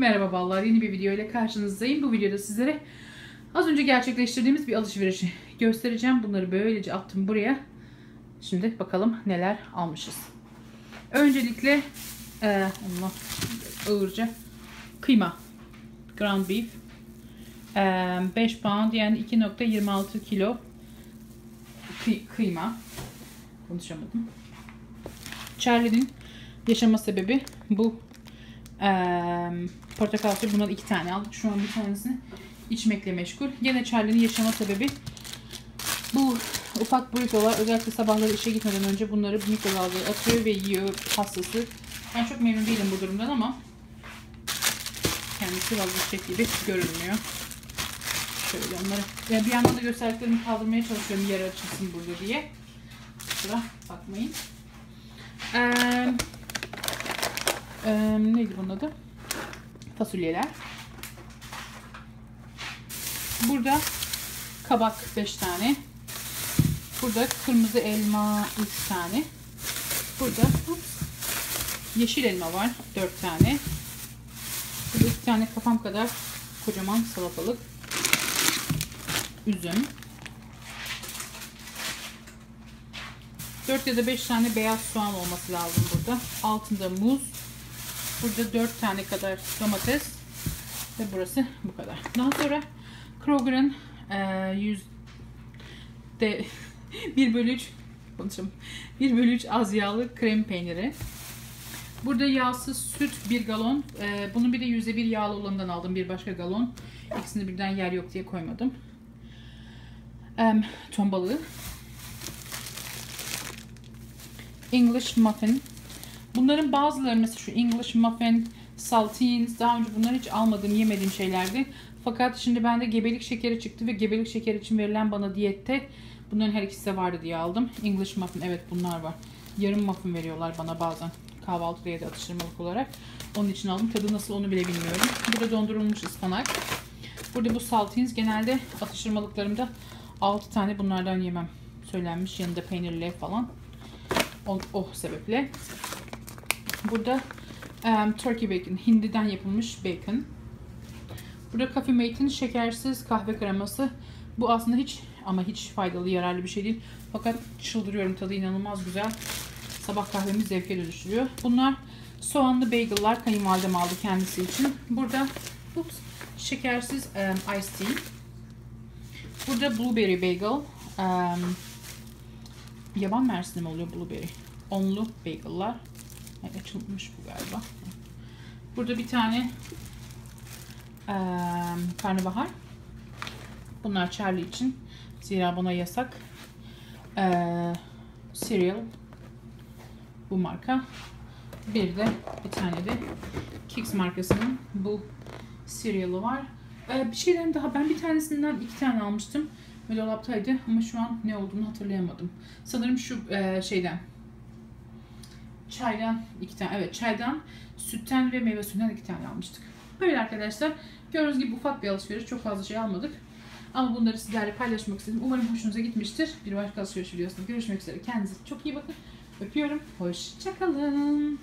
Merhaba ballar yeni bir video ile karşınızdayım. Bu videoda sizlere az önce gerçekleştirdiğimiz bir alışverişi göstereceğim. Bunları böylece attım buraya. Şimdi bakalım neler almışız. Öncelikle e, Allah ağırca kıyma. Ground beef. E, 5 pound yani 2.26 kilo kıy- kıyma. Konuşamadım. Charlie'nin yaşama sebebi bu ee, portakal suyu bundan iki tane aldık. Şu an bir tanesini içmekle meşgul. Yine Charlie'nin yaşama sebebi bu ufak burritolar özellikle sabahları işe gitmeden önce bunları mikrodalgaya atıyor ve yiyor hastası. Ben çok memnun değilim bu durumdan ama kendisi vazgeçecek gibi görünmüyor. Şöyle onları yani bir yandan da gösterdiklerimi kaldırmaya çalışıyorum yer açılsın burada diye. Kusura bakmayın. Ee, neydi bunun adı? Fasulyeler. Burada kabak 5 tane. Burada kırmızı elma 3 tane. Burada ups, yeşil elma var 4 tane. Burada 2 tane kafam kadar kocaman salatalık. Üzüm. 4 ya da 5 tane beyaz soğan olması lazım burada. Altında muz, Burada 4 tane kadar domates ve burası bu kadar. Daha sonra Kroger'ın e, yüzde 1 bölü 3 konuşalım. 1 bölü 3 az yağlı krem peyniri. Burada yağsız süt 1 galon. E, bunun bir de %1 yağlı olanından aldım bir başka galon. İkisini birden yer yok diye koymadım. E, ton balığı. English muffin Bunların bazıları mesela şu English muffin, saltines daha önce bunları hiç almadığım, yemediğim şeylerdi. Fakat şimdi bende gebelik şekeri çıktı ve gebelik şekeri için verilen bana diyette bunların her ikisi de vardı diye aldım. English muffin evet bunlar var. Yarım muffin veriyorlar bana bazen kahvaltıda ya da atıştırmalık olarak. Onun için aldım. Tadı nasıl onu bile bilmiyorum. Burada dondurulmuş ıspanak. Burada bu saltines genelde atıştırmalıklarımda 6 tane bunlardan yemem söylenmiş. Yanında peynirli falan. O, o sebeple. Burada um, turkey bacon, hindiden yapılmış bacon. Burada Coffee Mate'in şekersiz kahve kreması. Bu aslında hiç ama hiç faydalı, yararlı bir şey değil. Fakat çıldırıyorum tadı inanılmaz güzel. Sabah kahvemi zevke dönüştürüyor. Bunlar soğanlı bagel'lar kayınvalidem aldı kendisi için. Burada ups, şekersiz um, iced tea. Burada blueberry bagel. Um, yaban mersini mi oluyor blueberry? Onlu bagel'lar. Yani açılmış bu galiba. Burada bir tane e, karnabahar. Bunlar Charlie için. Zira buna yasak. E, cereal. Bu marka. Bir de bir tane de Kix markasının bu cereal'ı var. E, bir şeyden daha ben bir tanesinden iki tane almıştım. Ve dolaptaydı ama şu an ne olduğunu hatırlayamadım. Sanırım şu e, şeyden çaydan iki tane, evet çaydan, sütten ve meyve suyundan iki tane almıştık. Böyle arkadaşlar. Gördüğünüz gibi ufak bir alışveriş. Çok fazla şey almadık. Ama bunları sizlerle paylaşmak istedim. Umarım hoşunuza gitmiştir. Bir başka alışveriş videosunda görüşmek üzere. Kendinize çok iyi bakın. Öpüyorum. Hoşçakalın.